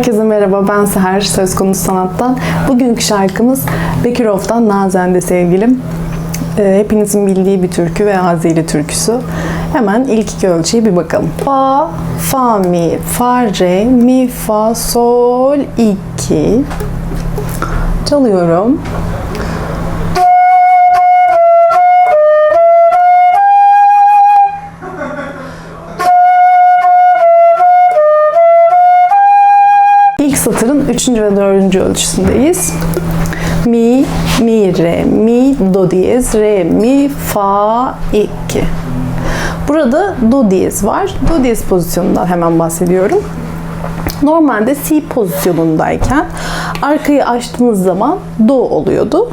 Herkese merhaba, ben Seher, Söz Konusu Sanat'tan. Bugünkü şarkımız Bekirov'dan Nazen'de sevgilim. Ee, hepinizin bildiği bir türkü ve Azeri türküsü. Hemen ilk iki ölçüye bir bakalım. Fa, fa mi, fa re, mi, fa, sol, iki. Çalıyorum. Üçüncü ve dördüncü ölçüsündeyiz. Mi, mi, re, mi, do diyez, re, mi, fa, iki. Burada do diyez var. Do diyez pozisyonundan hemen bahsediyorum. Normalde si pozisyonundayken arkayı açtığınız zaman do oluyordu.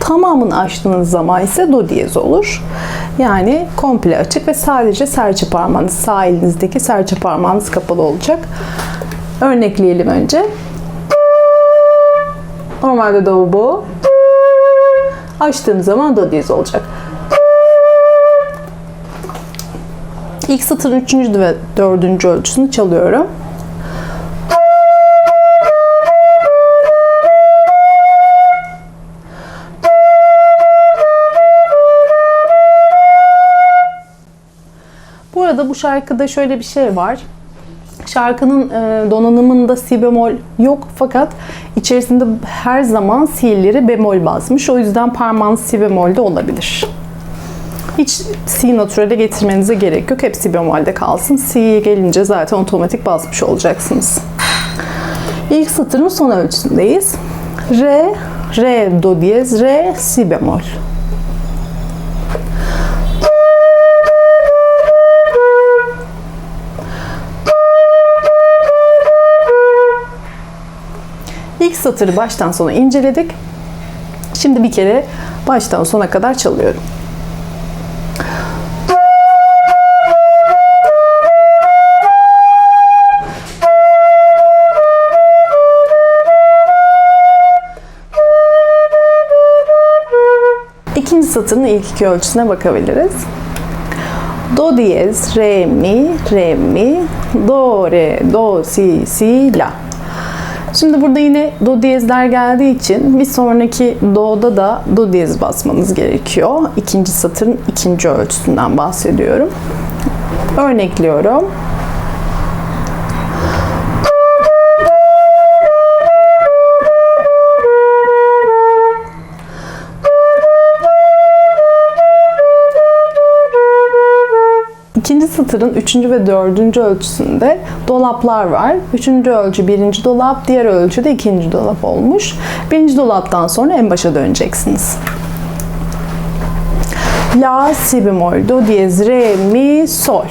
Tamamını açtığınız zaman ise do diyez olur. Yani komple açık ve sadece serçe parmağınız, sağ elinizdeki serçe parmağınız kapalı olacak. Örnekleyelim önce. Normalde do bu. Açtığım zaman do diyez olacak. İlk satırın üçüncü ve dördüncü ölçüsünü çalıyorum. Bu arada bu şarkıda şöyle bir şey var. Şarkının e, donanımında si bemol yok fakat içerisinde her zaman si'leri bemol basmış. O yüzden parmağınız si bemolde olabilir. Hiç si naturale getirmenize gerek yok. Hep si bemolde kalsın. Si'ye gelince zaten otomatik basmış olacaksınız. İlk satırın son ölçüsündeyiz. Re, re, do diyez, re, si bemol. Satırı baştan sona inceledik. Şimdi bir kere baştan sona kadar çalıyorum. İkinci satırın ilk iki ölçüsüne bakabiliriz. Do diyez, re mi, re mi, do re, do si, si, la. Şimdi burada yine do diyezler geldiği için bir sonraki do'da da do diyez basmanız gerekiyor. İkinci satırın ikinci ölçüsünden bahsediyorum. Örnekliyorum. Satırın üçüncü ve dördüncü ölçüsünde dolaplar var. Üçüncü ölçü birinci dolap, diğer ölçü de ikinci dolap olmuş. Birinci dolaptan sonra en başa döneceksiniz. La, si bemol, do diyez, re, mi, sol.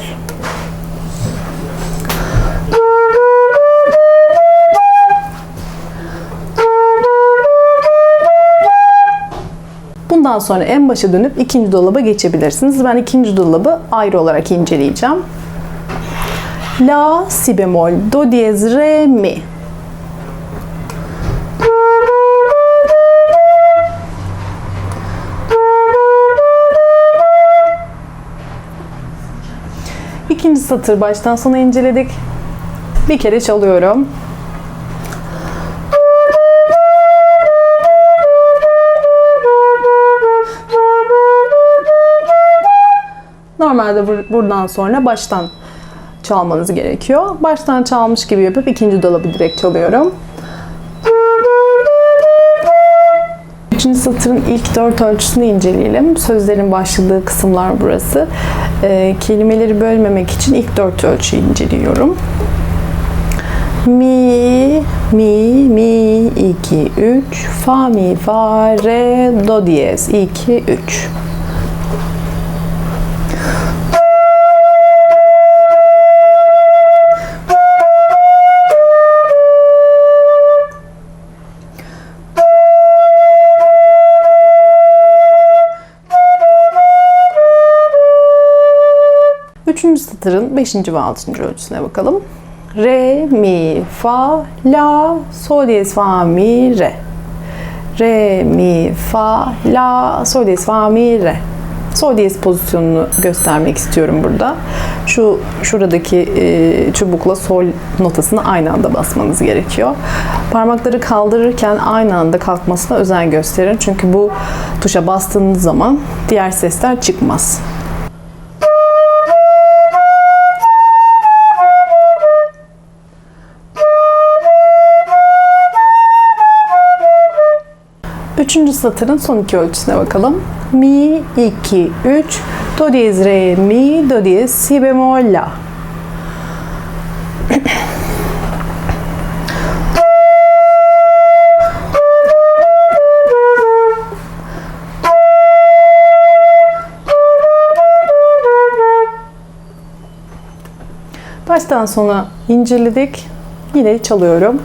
Bundan sonra en başa dönüp ikinci dolaba geçebilirsiniz. Ben ikinci dolabı ayrı olarak inceleyeceğim. La, si bemol, do diyez, re, mi. İkinci satır baştan sona inceledik. Bir kere çalıyorum. Normalde bur- buradan sonra baştan çalmanız gerekiyor. Baştan çalmış gibi yapıp ikinci dolabı direkt çalıyorum. Üçüncü satırın ilk dört ölçüsünü inceleyelim. Sözlerin başladığı kısımlar burası. Ee, kelimeleri bölmemek için ilk dört ölçüyü inceliyorum. Mi, mi, mi, 2, 3, fa, mi, fa, re, do diyez, 2, 3. Üçüncü satırın beşinci ve altıncı ölçüsüne bakalım. Re, mi, fa, la, sol diyez, fa, mi, re. Re, mi, fa, la, sol diyez, fa, mi, re. Sol diyez pozisyonunu göstermek istiyorum burada. Şu şuradaki e, çubukla sol notasını aynı anda basmanız gerekiyor. Parmakları kaldırırken aynı anda kalkmasına özen gösterin. Çünkü bu tuşa bastığınız zaman diğer sesler çıkmaz. Üçüncü satırın son iki ölçüsüne bakalım. Mi, 2, 3, do diyez, re, mi, do diyez, si bemol, la. Baştan sona inceledik. Yine çalıyorum.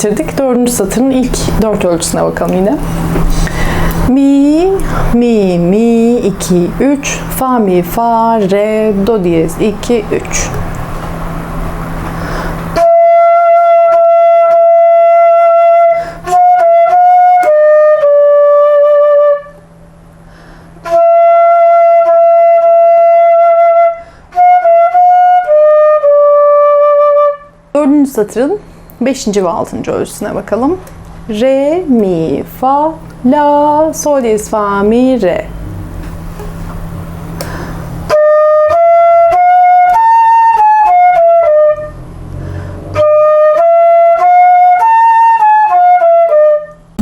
Bitirdik. Dördüncü satırın ilk dört ölçüsüne bakalım yine. Mi, mi, mi, 2, 3, fa, mi, fa, re, do diyez, 2, 3. Dördüncü satırın beşinci ve altıncı ölçüsüne bakalım. Re, mi, fa, la, sol, diyez, fa, mi, re.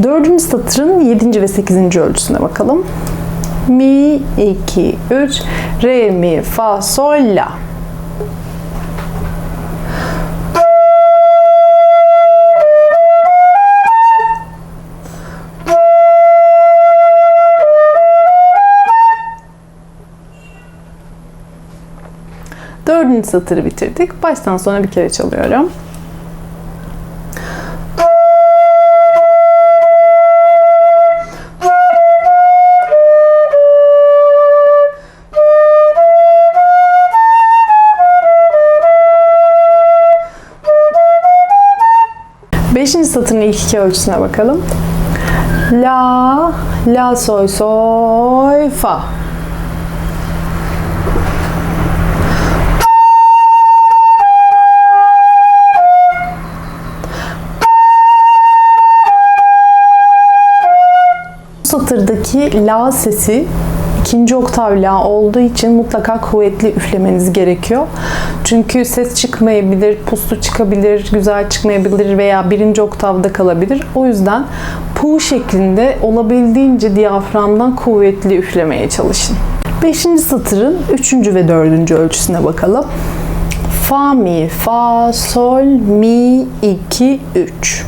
Dördüncü satırın yedinci ve sekizinci ölçüsüne bakalım. Mi, 2, 3, re, mi, fa, sol, la. Dördüncü satırı bitirdik. Baştan sona bir kere çalıyorum. Beşinci satırın ilk iki ölçüsüne bakalım. La, la, sol, sol, fa. Satırdaki la sesi ikinci oktav la olduğu için mutlaka kuvvetli üflemeniz gerekiyor. Çünkü ses çıkmayabilir, puslu çıkabilir, güzel çıkmayabilir veya birinci oktavda kalabilir. O yüzden pu şeklinde olabildiğince diyaframdan kuvvetli üflemeye çalışın. Beşinci satırın üçüncü ve dördüncü ölçüsüne bakalım. Fa, mi, fa, sol, mi, 2, 3.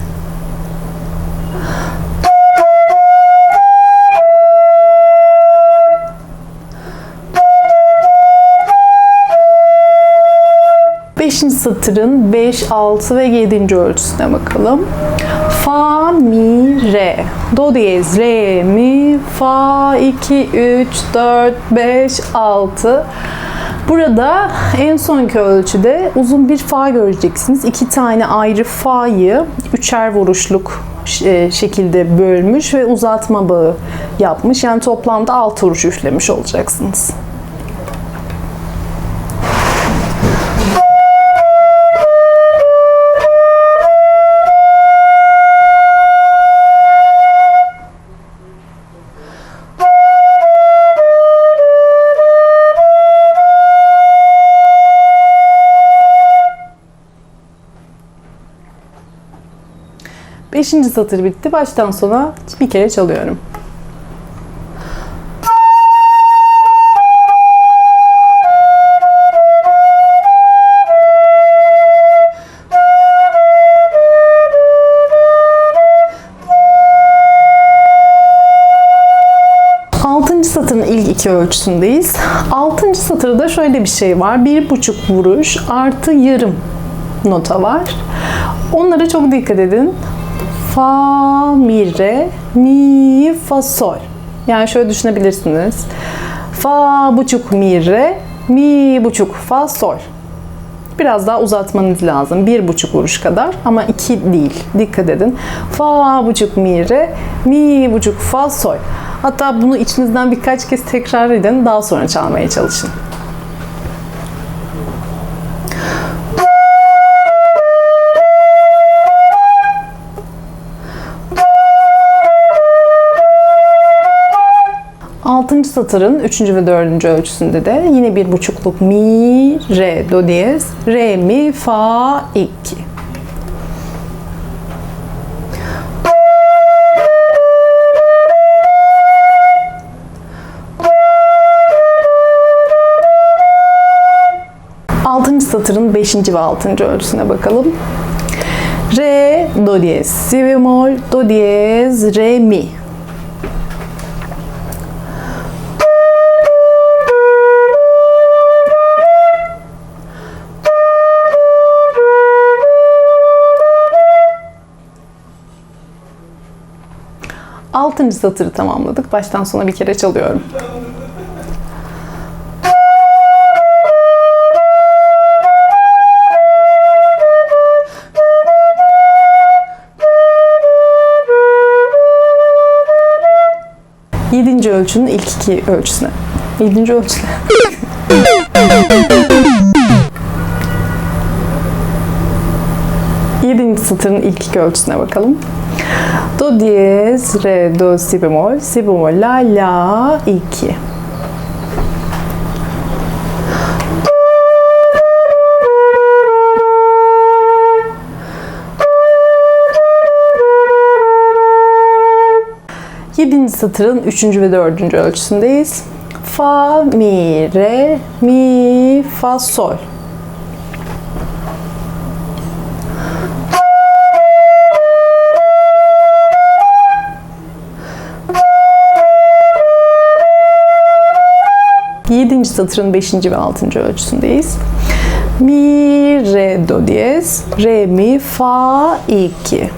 Beşinci satırın 5, 6 ve 7. ölçüsüne bakalım. Fa, mi, re. Do diyez, re, mi, fa, 2, 3, 4, 5, 6. Burada en sonki ölçüde uzun bir fa göreceksiniz. İki tane ayrı fa'yı üçer vuruşluk e, şekilde bölmüş ve uzatma bağı yapmış. Yani toplamda 6 vuruş üflemiş olacaksınız. Beşinci satır bitti. Baştan sona bir kere çalıyorum. Satırın ilk iki ölçüsündeyiz. Altıncı satırda şöyle bir şey var. Bir buçuk vuruş artı yarım nota var. Onlara çok dikkat edin. Fa, mi, re, mi, fa, sol. Yani şöyle düşünebilirsiniz. Fa buçuk mi re, mi buçuk fa sol. Biraz daha uzatmanız lazım. Bir buçuk vuruş kadar ama iki değil. Dikkat edin. Fa buçuk mi re, mi buçuk fa sol. Hatta bunu içinizden birkaç kez tekrar edin. Daha sonra çalmaya çalışın. Altıncı satırın üçüncü ve dördüncü ölçüsünde de yine bir buçukluk mi, re, do diyez, re, mi, fa, iki. Altıncı satırın beşinci ve altıncı ölçüsüne bakalım. Re, do diyez, si bemol, do diyez, re, mi. Altıncı satırı tamamladık. Baştan sona bir kere çalıyorum. Yedinci ölçünün ilk iki ölçüsüne. Yedinci ölçüne. Yedinci satırın ilk iki ölçüsüne bakalım. Do diyez, re, do, si bemol, si bemol, la, la, iki. Yedinci satırın üçüncü ve dördüncü ölçüsündeyiz. Fa, mi, re, mi, fa, sol. Yedinci satırın beşinci ve altıncı ölçüsündeyiz. Mi, re, do diyez, re, mi, fa, iki.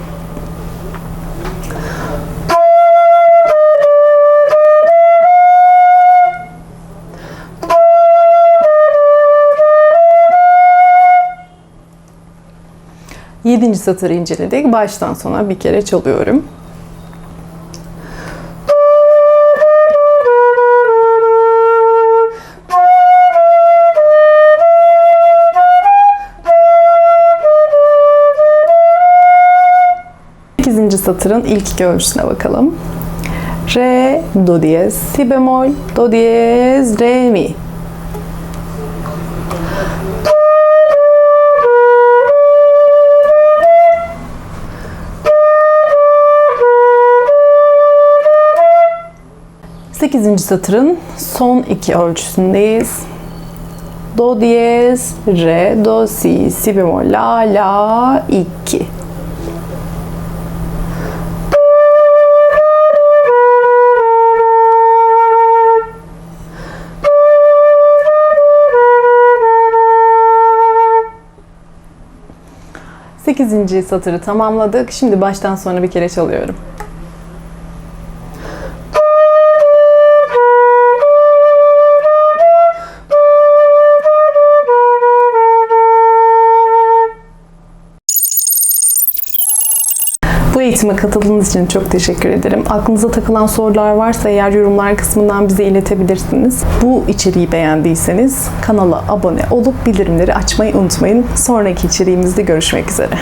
Yedinci satırı inceledik. Baştan sona bir kere çalıyorum. Sekizinci satırın ilk iki ölçüsüne bakalım. Re, do diyez, si bemol, do diyez, re, mi. Sekizinci satırın son iki ölçüsündeyiz. Do diyez, re, do, si, si bemol, la, la, iki. Sekizinci satırı tamamladık. Şimdi baştan sona bir kere çalıyorum. Eğitime katıldığınız için çok teşekkür ederim. Aklınıza takılan sorular varsa eğer yorumlar kısmından bize iletebilirsiniz. Bu içeriği beğendiyseniz kanala abone olup bildirimleri açmayı unutmayın. Sonraki içeriğimizde görüşmek üzere.